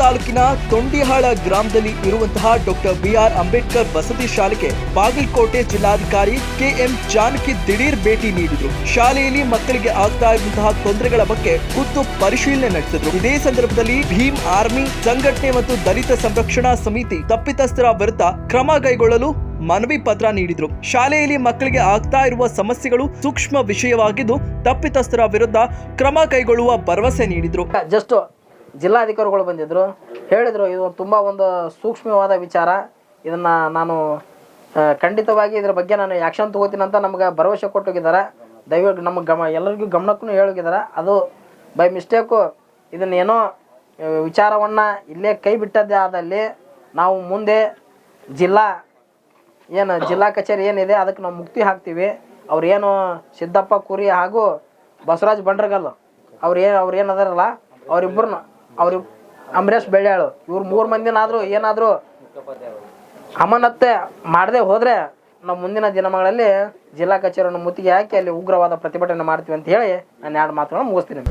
ತಾಲೂಕಿನ ತೊಂಡಿಹಾಳ ಗ್ರಾಮದಲ್ಲಿ ಇರುವಂತಹ ಡಾಕ್ಟರ್ ಬಿಆರ್ ಅಂಬೇಡ್ಕರ್ ವಸತಿ ಶಾಲೆಗೆ ಬಾಗಲಕೋಟೆ ಜಿಲ್ಲಾಧಿಕಾರಿ ಕೆಎಂ ಜಾನಕಿ ದಿಢೀರ್ ಭೇಟಿ ನೀಡಿದ್ರು. ಶಾಲೆಯಲ್ಲಿ ಮಕ್ಕಳಿಗೆ ಆಗ್ತಾ ಇರುವಂತಹ ತೊಂದರೆಗಳ ಬಗ್ಗೆ ಖುದ್ದು ಪರಿಶೀಲನೆ ನಡೆಸಿದ್ರು. ಇದೇ ಸಂದರ್ಭದಲ್ಲಿ ಭೀಮ್ ಆರ್ಮಿ, ಸಂಘಟನೆ ಮತ್ತು ದಲಿತ ಸಂರಕ್ಷಣಾ ಸಮಿತಿ ತಪ್ಪಿತಸ್ಥರ ವಿರುದ್ಧ ಕ್ರಮ ಕೈಗೊಳ್ಳಲು ಮನವಿ ಪತ್ರ ನೀಡಿದ್ರು. ಶಾಲೆಯಲ್ಲಿ ಮಕ್ಕಳಿಗೆ ಆಗ್ತಾ ಇರುವ ಸಮಸ್ಯೆಗಳು ಸೂಕ್ಷ್ಮ ವಿಷಯವಾಗಿದ್ದು ತಪ್ಪಿತಸ್ಥರ ವಿರುದ್ಧ ಕ್ರಮ ಕೈಗೊಳ್ಳುವ ಭರವಸೆ ನೀಡಿದ್ರು. ಜಸ್ಟ್ ಜಿಲ್ಲಾಧಿಕಾರಿಗಳು ಬಂದಿದ್ದರು ಹೇಳಿದರು, ಇದು ತುಂಬ ಒಂದು ಸೂಕ್ಷ್ಮವಾದ ವಿಚಾರ. ಇದನ್ನು ನಾನು ಖಂಡಿತವಾಗಿ ಇದ್ರ ಬಗ್ಗೆ ನಾನು ಆ್ಯಕ್ಷನ್ ತೊಗೋತೀನಿ ಅಂತ ನಮ್ಗೆ ಭರವಸೆ ಕೊಟ್ಟೋಗಿದ್ದಾರೆ. ದಯವಿಟ್ಟು ನಮ್ಮ ಗಮ, ಎಲ್ಲರಿಗೂ ಗಮನಕ್ಕೂ ಹೇಳೋಗಿದ್ದಾರೆ. ಅದು ಬೈ ಮಿಸ್ಟೇಕು ಇದನ್ನೇನೋ ವಿಚಾರವನ್ನು ಇಲ್ಲೇ ಕೈ ಬಿಟ್ಟದ್ದೇ ಆದಲ್ಲಿ ನಾವು ಮುಂದೆ ಜಿಲ್ಲಾ, ಏನು ಜಿಲ್ಲಾ ಕಚೇರಿ ಏನಿದೆ ಅದಕ್ಕೆ ನಾವು ಮುಕ್ತಿ ಹಾಕ್ತೀವಿ. ಅವ್ರೇನು ಸಿದ್ದಪ್ಪ ಕುರಿ ಹಾಗೂ ಬಸವರಾಜ್ ಬಂಡ್ರಗಲ್ ಅವ್ರು ಏನು ಅವ್ರು ಏನು ಅವರಿಬ್ಬರನ್ನ ಅವ್ರಿಬ್ಬರನ್ನ ಅವ್ರ ಅಂಬರೀಶ್ ಬೆಳ್ಯಾಳು. ಇವ್ರು ಮೂರು ಮಂದಿನಾದರೂ ಏನಾದರೂ ಅಮಾನತ್ತೆ ಮಾಡದೆ ಹೋದ್ರೆ ನಮ್ಮ ಮುಂದಿನ ದಿನಗಳಲ್ಲಿ ಜಿಲ್ಲಾ ಕಚೇರಿಯನ್ನು ಮುತ್ತಿಗೆ ಹಾಕಿ ಅಲ್ಲಿ ಉಗ್ರವಾದ ಪ್ರತಿಭಟನೆ ಮಾಡ್ತೀವಿ ಅಂತ ಹೇಳಿ ನಾನು ಎರಡು ಮಾತುಗಳನ್ನು ಮುಗಿಸ್ತೀನಿ.